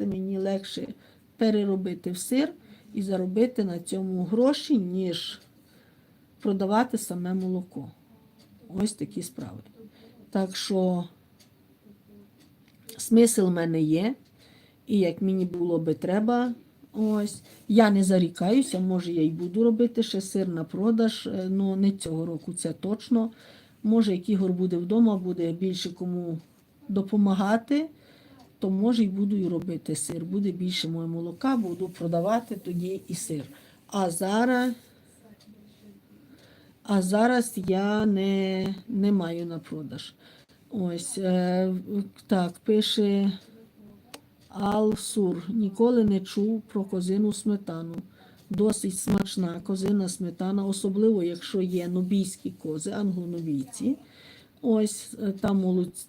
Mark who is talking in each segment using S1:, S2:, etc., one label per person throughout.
S1: мені легше переробити в сир і заробити на цьому гроші, ніж продавати саме молоко. Ось такі справи. Так що смисл в мене є, і як мені було би треба, ось. Я не зарікаюся, може я й буду робити ще сир на продаж, е, ну не цього року, це точно. Може, як Ігор буде вдома, буде більше кому допомагати, то може й буду і робити сир. Буде більше моє молока, буду продавати тоді і сир. А зараз, а зараз я не, не маю на продаж. Ось е, так, пише Алсур. Ніколи не чув про козину сметану. Досить смачна козина сметана, особливо якщо є нубійські кози, англонубійці. Ось е, там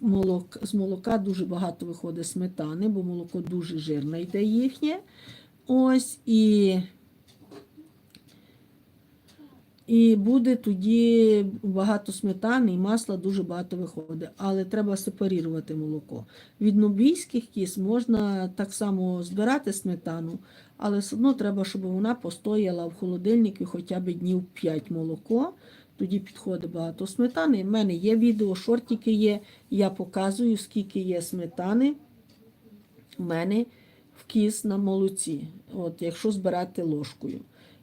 S1: молок, з молока дуже багато виходить сметани, бо молоко дуже жирне йде їхнє. Ось і, і буде тоді багато сметани і масла дуже багато виходить. Але треба сепарувати молоко. Від нубійських кіз можна так само збирати сметану, але все одно треба, щоб вона постояла в холодильнику хоча б днів 5 молоко. Тоді підходить багато сметани. У мене є відео, шортики є. Я показую, скільки є сметани в мене в кіс на молоці. От, якщо збирати ложкою.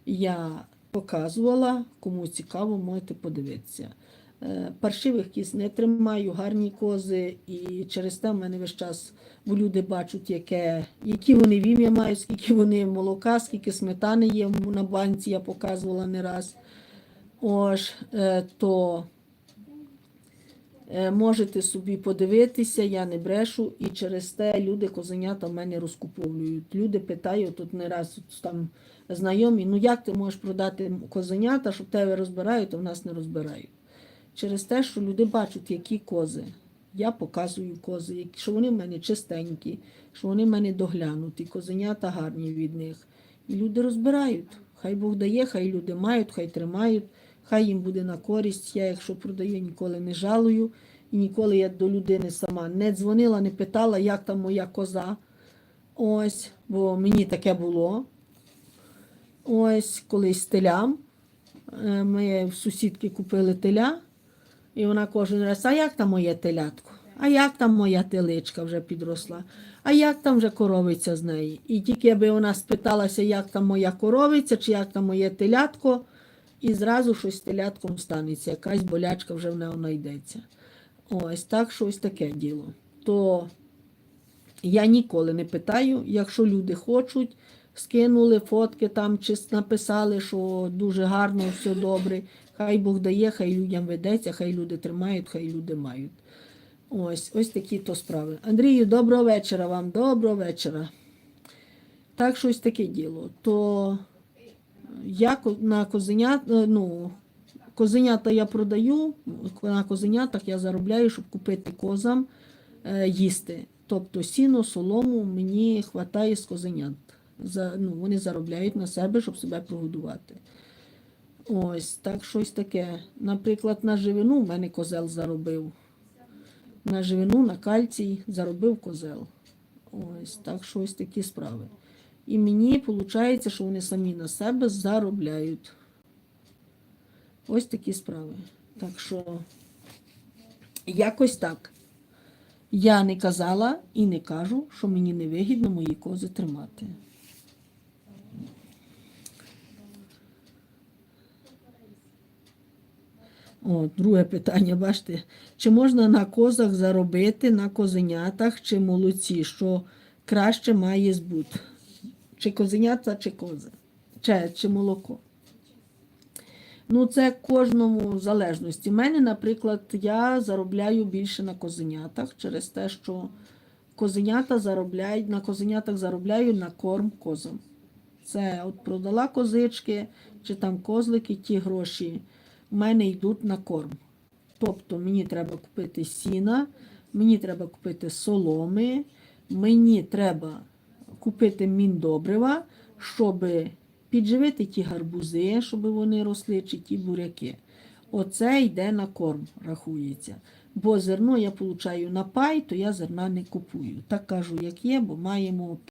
S1: Я показувала, кому цікаво, можете подивитися. Е, Паршивих кіз не тримаю, гарні кози, і через те в мене весь час, бо люди бачать, яке, які вони вім'я мають, скільки вони молока, скільки сметани є на банці, я показувала не раз. Ось, е, то е, можете собі подивитися, я не брешу, і через те люди козенята в мене розкуповують. Люди питають тут не раз там знайомі, ну як ти можеш продати козенята, щоб тебе розбирають, а в нас не розбирають. Через те, що люди бачать, які кози. Я показую кози, що вони в мене чистенькі, що вони в мене доглянуті, козенята гарні від них. І люди розбирають. Хай Бог дає, хай люди мають, хай тримають, хай їм буде на користь. Я, якщо продаю, ніколи не жалую. І ніколи я до людини сама не дзвонила, не питала, як там моя коза. Ось, бо мені таке було. Ось колись телям. Е, Ми в сусідки купили теля, і вона кожен раз, а як там моє телятко? А як там моя теличка вже підросла? А як там вже коровиця з неї? І тільки аби вона спиталася, як там моя коровиця, чи як там моє телятко, і зразу щось з телятком станеться, якась болячка вже в неї знайдеться. Ось так, що ось таке діло. То я ніколи не питаю, якщо люди хочуть, скинули фотки там чи написали, що дуже гарно, все добре. Хай Бог дає, хай людям ведеться, хай люди тримають, хай люди мають. Ось, ось такі то справи. Андрію, доброго вечора вам, доброго вечора. Так, що ось таке діло. То я на козенят, е, ну, козенята я продаю, на козенятах я заробляю, щоб купити козам е, їсти. Тобто сіно, солому мені вистачає з козенят. За, ну, вони заробляють на себе, щоб себе прогодувати. Ось, так щось таке. Наприклад, на живину в мене козел заробив. На живину, на кальцій заробив козел. Ось, так щось такі справи. І мені виходить, що вони самі на себе заробляють. Ось такі справи. Так що якось так. Я не казала і не кажу, що мені не вигідно мої кози тримати. О, друге питання, бачите, чи можна на козах заробити на козенятах чи молоці, що краще має збут? Чи козенята, чи кози, чи, чи молоко? Ну, це кожному в залежності. У мене, наприклад, я заробляю більше на козенятах через те, що козенята заробляють, на козенятах заробляю на корм козам. Це от продала козички чи там козлики, ті гроші в мене йдуть на корм. Тобто мені треба купити сіна, мені треба купити соломи, мені треба купити міндобрива, щоб підживити ті гарбузи, щоб вони росли, чи ті буряки. Оце йде на корм, рахується. бо зерно я получаю на пай, то я зерна не купую. Так кажу, як є, бо маємо